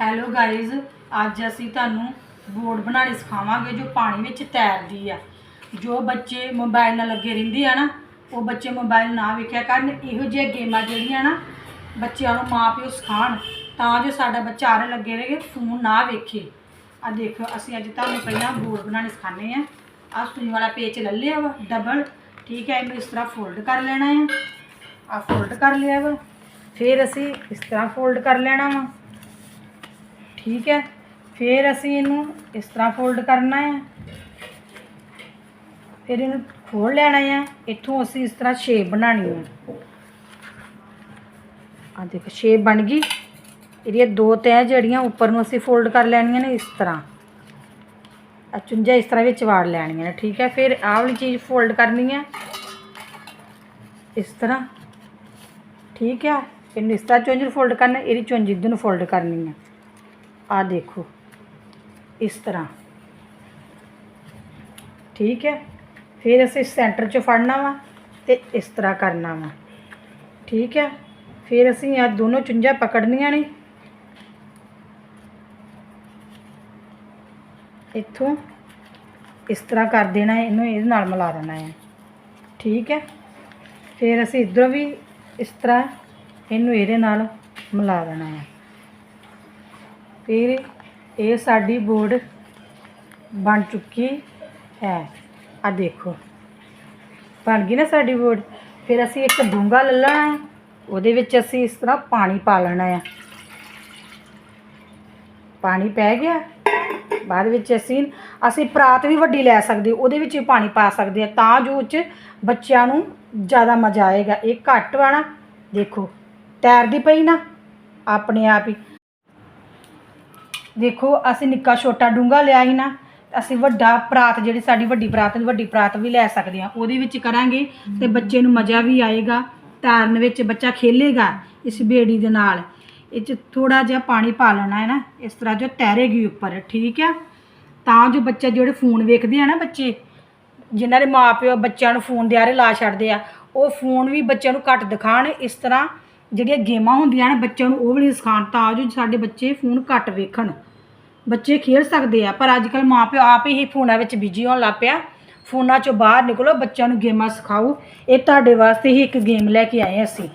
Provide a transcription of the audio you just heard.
Hello guys ਅੱਜ ਅਸੀਂ ਤੁਹਾਨੂੰ ਬੋਰਡ ਬਣਾਉਣੀ ਸਿਖਾਵਾਂਗੇ ਜੋ ਪਾਣੀ ਵਿੱਚ ਤੈਰਦੀ ਆ। ਜੋ ਬੱਚੇ ਮੋਬਾਈਲ ਨਾਲ ਲੱਗੇ ਰਹਿੰਦੇ ਆ ਨਾ, ਉਹ ਬੱਚੇ ਮੋਬਾਈਲ ਨਾ ਵੇਖਿਆ ਕਰਨ, ਇਹੋ ਜਿਹੀਆਂ ਗੇਮਾਂ ਜਿਹੜੀਆਂ ਨਾ ਬੱਚਿਆਂ ਨੂੰ ਮਾਪਿਓ ਸਿਖਾਉਣ, ਤਾਂ ਜੋ ਸਾਡਾ ਬੱਚਾ ਆਰੇ ਲੱਗੇ ਰਹੇ, ਫੋਨ ਨਾ ਵੇਖੇ। ਆ ਦੇਖੋ, ਅਸੀਂ ਅੱਜ ਤੁਹਾਨੂੰ ਪਹਿਲਾਂ ਬੋਰਡ ਬਣਾਉਣੇ ਸਿਖਾਣੇ ਆ। ਆ ਸੂਈ ਵਾਲਾ ਪੇਚ ਲੈ ਲਿਆ ਵਾ ਡਬਲ ਠੀਕ ਹੈ, ਇਹਨੂੰ ਇਸ ਤਰ੍ਹਾਂ ਫੋਲਡ ਕਰ ਲੈਣਾ ਹੈ ਆ ਫੋਲਡ ਕਰ ਲਿਆ ਵਾ, ਫਿਰ ਅਸੀਂ ਇਸ ਤਰ੍ਹਾਂ ਫੋਲਡ ਕਰ ਲੈਣਾ ਵਾ। ਠੀਕ ਹੈ, ਫਿਰ ਅਸੀਂ ਇਹਨੂੰ ਇਸ ਤਰ੍ਹਾਂ ਫੋਲਡ ਕਰਨਾ ਹੈ। ਫਿਰ ਇਹਨੂੰ ਖੋਲ ਲੈਣਾ ਹੈ, ਇੱਥੋਂ ਅਸੀਂ ਇਸ ਤਰ੍ਹਾਂ ਸ਼ੇਪ ਬਣਾਉਣੀ ਹੈ। ਆ ਦੇਖੋ ਸ਼ੇਪ ਬਣ ਗਈ। ਇਹਦੀਆਂ ਦੋ ਤੈਅ ਜਿਹੜੀਆਂ ਉੱਪਰ ਨੂੰ ਅਸੀਂ ਫੋਲਡ ਕਰ ਲੈਣੀਆਂ ਨੇ ਇਸ ਤਰ੍ਹਾਂ। ਆ ਚੁੰਝਾ ਇਸ ਤਰ੍ਹਾਂ ਵਿੱਚ ਵਾੜ ਲੈਣੀਆਂ ਨੇ, ਠੀਕ ਹੈ। ਫਿਰ ਆਹ ਵਾਲੀ ਚੀਜ਼ ਫੋਲਡ ਕਰਨੀ ਹੈ। ਇਸ ਤਰ੍ਹਾਂ। ਠੀਕ ਹੈ, ਇਹਨੂੰ ਇਸ ਤਰ੍ਹਾਂ ਚੁੰਝ ਨੂੰ ਫੋਲਡ ਕਰਨਾ, ਇਹਦੀ ਚੁੰਝ ਇੱਧਰ ਨੂੰ ਫੋਲਡ ਕਰਨੀ ਹੈ। ਆ ਦੇਖੋ, ਇਸ ਤਰ੍ਹਾਂ। ਠੀਕ ਹੈ? ਫਿਰ ਅਸੀਂ ਸੈਂਟਰ 'ਚ ਫੜਨਾ ਵਾ ਤੇ ਇਸ ਤਰ੍ਹਾਂ ਕਰਨਾ ਵਾ। ਠੀਕ ਹੈ? ਫਿਰ ਅਸੀਂ ਆ ਦੋਨੋਂ ਚੁੰਝਾਂ ਪਕੜਨੀਆਂ ਨੇ। ਇੱਥੋਂ ਇਸ ਤਰ੍ਹਾਂ ਕਰ ਦੇਣਾ ਹੈ, ਇਹਨੂੰ ਇਹਦੇ ਨਾਲ ਮਿਲਾ ਦੇਣਾ ਹੈ। ਠੀਕ ਹੈ? ਫਿਰ ਅਸੀਂ ਇੱਧਰੋਂ ਵੀ ਇਸ ਤਰ੍ਹਾਂ ਇਹਨੂੰ ਇਹਦੇ ਨਾਲ ਮਿਲਾ ਦੇਣਾ ਹੈ। ਫਿਰ ਇਹ ਸਾਡੀ ਬੋਰਡ ਬਣ ਚੁੱਕੀ ਹੈ। ਆ ਦੇਖੋ। ਬਣ ਗਈ ਨਾ ਸਾਡੀ ਬੋਰਡ। ਫਿਰ ਅਸੀਂ ਇੱਕ ਡੂੰਗਾ ਲੈ ਲੈਣਾ ਹੈ। ਉਹਦੇ ਵਿੱਚ ਅਸੀਂ ਇਸ ਤਰ੍ਹਾਂ ਪਾਣੀ ਪਾ ਲੈਣਾ ਹੈ। ਪਾਣੀ ਪੈ ਗਿਆ। ਬਾਅਦ ਵਿੱਚ ਅਸੀਂ ਅਸੀਂ ਪਰਾਤ ਵੀ ਵੱਡੀ ਲੈ ਸਕਦੇ ਉਹਦੇ ਵਿੱਚ ਵੀ ਪਾਣੀ ਪਾ ਸਕਦੇ ਆ ਤਾਂ ਜੋ ਉਹ 'ਚ ਬੱਚਿਆਂ ਨੂੰ ਜ਼ਿਆਦਾ ਮਜ਼ਾ ਆਏਗਾ। ਇਹ ਘੱਟ ਵਾ ਨਾ। ਦੇਖੋ। ਤੈਰਦੀ ਪਈ ਨਾ। ਆਪਣੇ ਆਪ ਹੀ। ਦੇਖੋ, ਅਸੀਂ ਨਿੱਕਾ ਛੋਟਾ ਡੂੰਗਾ ਲਿਆ ਸੀ ਨਾ, ਅਸੀਂ ਵੱਡਾ ਪਰਾਤ ਜਿਹੜੀ ਸਾਡੀ ਵੱਡੀ ਪਰਾਤ ਵੱਡੀ ਪਰਾਤ ਵੀ ਲੈ ਸਕਦੇ ਹਾਂ। ਉਹਦੇ ਵਿੱਚ ਕਰਾਂਗੇ ਤੇ ਬੱਚੇ ਨੂੰ ਮਜ਼ਾ ਵੀ ਆਏਗਾ ਤੈਰਨ ਵਿੱਚ ਬੱਚਾ ਖੇਲੇਗਾ ਇਸ ਬੇੜੀ ਦੇ ਨਾਲ। ਇਹ 'ਚ ਥੋੜਾ ਜਿਹਾ ਪਾਣੀ ਪਾ ਲੈਣਾ ਹੈ ਨਾ, ਇਸ ਤਰ੍ਹਾਂ ਜੋ ਤੈਰੇਗੀ ਉੱਪਰ, ਠੀਕ ਹੈ ਤਾਂ ਜੋ ਬੱਚਾ ਜਿਹੜੇ ਫੋਨ ਵੇਖਦੇ ਆ ਨਾ ਬੱਚੇ, ਜਿਨ੍ਹਾਂ ਦੇ ਮਾਪਿਓ ਬੱਚਿਆਂ ਨੂੰ ਫੋਨ ਦੇ ਆਰੇ ਲਾ ਛੱਡਦੇ ਆ, ਉਹ ਫੋਨ ਵੀ ਬੱਚਿਆਂ ਨੂੰ ਘੱਟ ਦਿਖਾਣ ਇਸ ਤਰ੍ਹਾਂ ਜਿਹੜੀਆਂ ਗੇਮਾਂ ਹੁੰਦੀਆਂ ਨੇ ਬੱਚਿਆਂ ਨੂੰ ਉਹ ਵੀ ਸਿਖਾਉਣ, ਤਾਂ ਜੋ ਸਾਡੇ ਬੱਚੇ ਫੋਨ ਘੱਟ ਵੇਖਣ। ਬੱਚੇ ਖੇਡ ਸਕਦੇ ਆ, ਪਰ ਅੱਜ ਕੱਲ ਮਾਪਿਓ ਆਪ ਹੀ ਫੋਨਾਂ ਵਿੱਚ ਬਿਜ਼ੀ ਹੋਣ ਲੱਗ ਪਿਆ। ਫੋਨਾਂ ਚੋਂ ਬਾਹਰ ਨਿਕਲੋ, ਬੱਚਿਆਂ ਨੂੰ ਗੇਮਾਂ ਸਿਖਾਓ। ਇਹ ਤੁਹਾਡੇ ਵਾਸਤੇ ਹੀ ਇੱਕ ਗੇਮ ਲੈ ਕੇ ਆਏ ਅਸੀਂ।